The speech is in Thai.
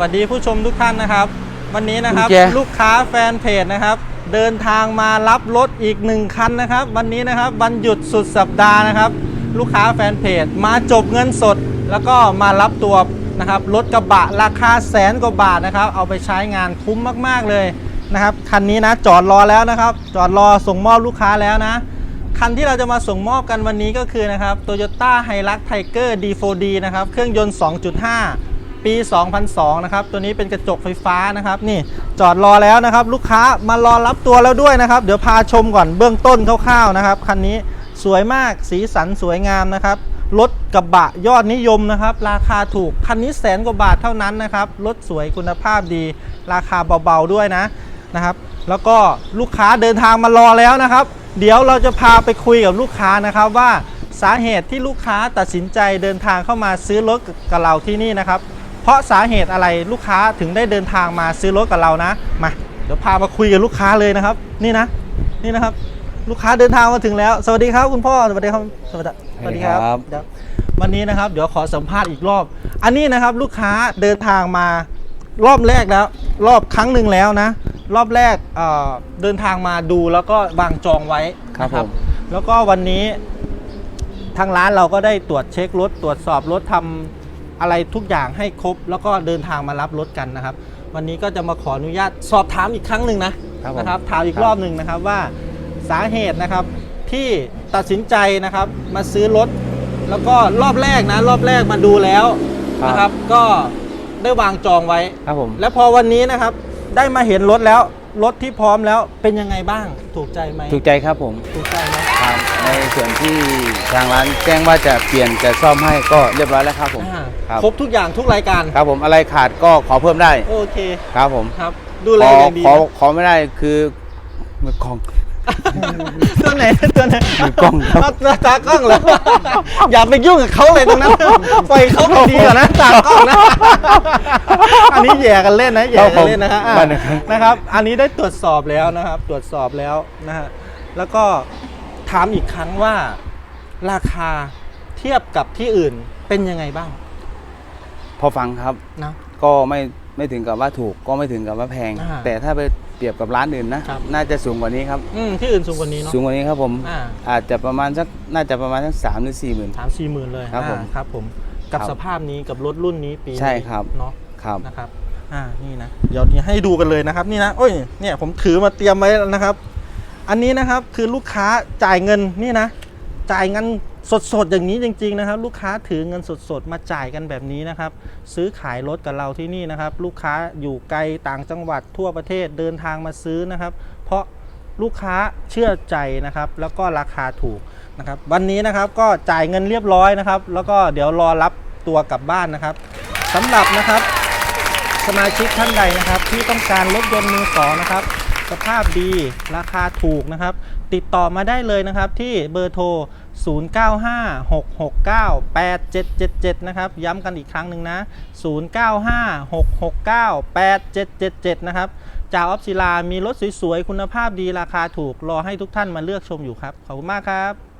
วัสดีผู้ชมทุกท่านนะครับ วันนี้นะครับกุญแจ ลูกค้าแฟนเพจนะครับ เดินทางมารับรถอีกหนึ่งคันนะครับ วันนี้นะครับวันหยุดสุดสัปดาห์นะครับ ลูกค้าแฟนเพจมาจบเงินสด แล้วก็มารับตัวนะครับรถกระบะราคาแสนกว่าบาทนะครับ เอาไปใช้งานคุ้มมากๆเลยนะครับคันนี้นะจอดรอแล้วนะครับ จอดรอส่งมอบลูกค้าแล้วนะ คันที่เราจะมาส่งมอบกันวันนี้ก็คือนะครับ Toyota Hilux Tiger D4D นะครับ เครื่องยนต์ 2.5 ปี 2002 นะครับ ตัวนี้เป็นกระจกไฟฟ้านะครับ นี่จอดรอแล้วนะครับ ลูกค้ามารอรับตัวแล้วด้วยนะครับ เดี๋ยวพาชมก่อนเบื้องต้นคร่าวๆนะครับ คันนี้สวยมากสีสันสวยงามนะครับ รถกระบะยอดนิยมนะครับ ราคาถูก คันนี้แสนกว่าบาทเท่านั้นนะครับ รถสวยคุณภาพดี ราคาเบาๆด้วยนะนะครับ แล้วก็ลูกค้าเดินทางมารอแล้วนะครับ เดี๋ยวเราจะพาไปคุยกับลูกค้านะครับว่าสาเหตุที่ลูกค้าตัดสินใจเดินทางเข้ามาซื้อรถกับเราที่นี่นะครับ เพราะสาเหตุอะไรลูกค้าถึงได้เดินทางมาซื้อรถกับเรานะ มาเดี๋ยวพามาคุยกับลูกค้าเลยนะครับ นี่นะ นี่นะครับ ลูกค้าเดินทางมาถึงแล้ว สวัสดีครับคุณพ่อสวัสดีครับสวัสดีสวัสดีครับครับเดี๋ยววันนี้นะครับ เดี๋ยวขอสัมภาษณ์อีกรอบ อันนี้นะครับ ลูกค้าเดินทางมารอบแรกแล้ว รอบครั้งหนึ่งแล้วนะ รอบแรกเอ่อเดินทางมาดูแล้วก็วางจองไว้ครับนะผมแล้วก็วันนี้ทางร้านเราก็ได้ตรวจเช็ครถตรวจสอบรถทำ อะไรทุกอย่างให้ครบ แล้วก็เดินทางมารับรถกันนะครับ วันนี้ก็จะมาขออนุญาตสอบถามอีกครั้งหนึ่งนะครับผมนะครับถามอีกครับ รอบหนึ่งนะครับว่าสาเหตุนะครับที่ตัดสินใจนะครับมาซื้อรถ แล้วก็รอบแรกนะรอบแรกมาดูแล้วนะครับ ก็ได้วางจองไว้ ครับผมแล้วพอวันนี้นะครับได้มาเห็นรถแล้วรถที่พร้อมแล้วเป็นยังไงบ้างถูกใจไหมถูกใจครับผม ถูกใจไหมครับ ในส่วนที่ทางร้านแจ้งว่าจะเปลี่ยนจะซ่อมให้ก็เรียบร้อยแล้วครับผมอ่าครับครบทุกอย่างทุกรายการครับผมอะไรขาดก็ขอเพิ่มได้โอเคครับผมครับ ดูแลขออย่างดีขอนะขอไม่ได้คือมือกล้อง ตัวไหนตัวไหนมือกล้องครับเอาตากล้องเหรออย่าไปยุ่งกับเขาเลยตรงนั้นปล่อยเขาไปดีกว่านะตากล้องนะอันนี้แย่กันเล่นนะแย่กันเล่นนะฮะอะบ้านนะครับนะครับ อันนี้ได้ตรวจสอบแล้วนะครับ ตรวจสอบแล้วนะฮะแล้วก็ถามอีกครั้งว่าราคาเทียบกับที่อื่นเป็นยังไงบ้างพอฟังครับ นะ ก็ไม่ไม่ถึงกับว่าถูกก็ไม่ถึงกับว่าแพง อ่าแต่ถ้าไปเปรียบกับร้านอื่นนะครับ น่าจะสูงกว่านี้ครับ อืมที่อื่นสูงกว่านี้เนาะสูงกว่านี้ครับผม อ่าอาจจะประมาณสักน่าจะประมาณสักสามหรือสี่หมื่น สามสี่หมื่นเลยครับผมอ่าครับผมกับครับสภาพนี้กับรถรุ่นนี้ปีนี้ใช่ครับ เนาะ ครับ นะครับ อ่า นี่นะ เดี๋ยวนี้ให้ดูกันเลยนะครับ นี่นะ โอ้ย เนี่ย ผมถือมาเตรียมไว้แล้วนะครับ อันนี้นะครับคือลูกค้าจ่ายเงินนี่นะ จ่ายเงินสดๆอย่างนี้จริง ๆนะครับ ลูกค้าถือเงินสดๆมาจ่ายกันแบบนี้นะครับ ซื้อขายรถกับเราที่นี่นะครับ ลูกค้าอยู่ไกลต่างจังหวัดทั่วประเทศเดินทางมาซื้อนะครับ เพราะลูกค้าเชื่อใจนะครับ แล้วก็ราคาถูกนะครับ วันนี้นะครับก็จ่ายเงินเรียบร้อยนะครับ แล้วก็เดี๋ยวรอรับตัวกลับบ้านนะครับสำหรับนะครับ สมาชิกท่านใดนะครับ ที่ต้องการรถยนต์มือสองนะครับ สภาพดี ราคาถูกนะครับ ติดต่อมาได้เลยนะครับที่เบอร์โทร 0956698777 นะครับ ย้ำกันอีกครั้งหนึ่งนะ 0956698777 นะครับ จาออฟศิลามีรถสวยๆ คุณภาพดีราคาถูกรอให้ทุกท่านมาเลือกชมอยู่ครับ ขอบคุณมากครับ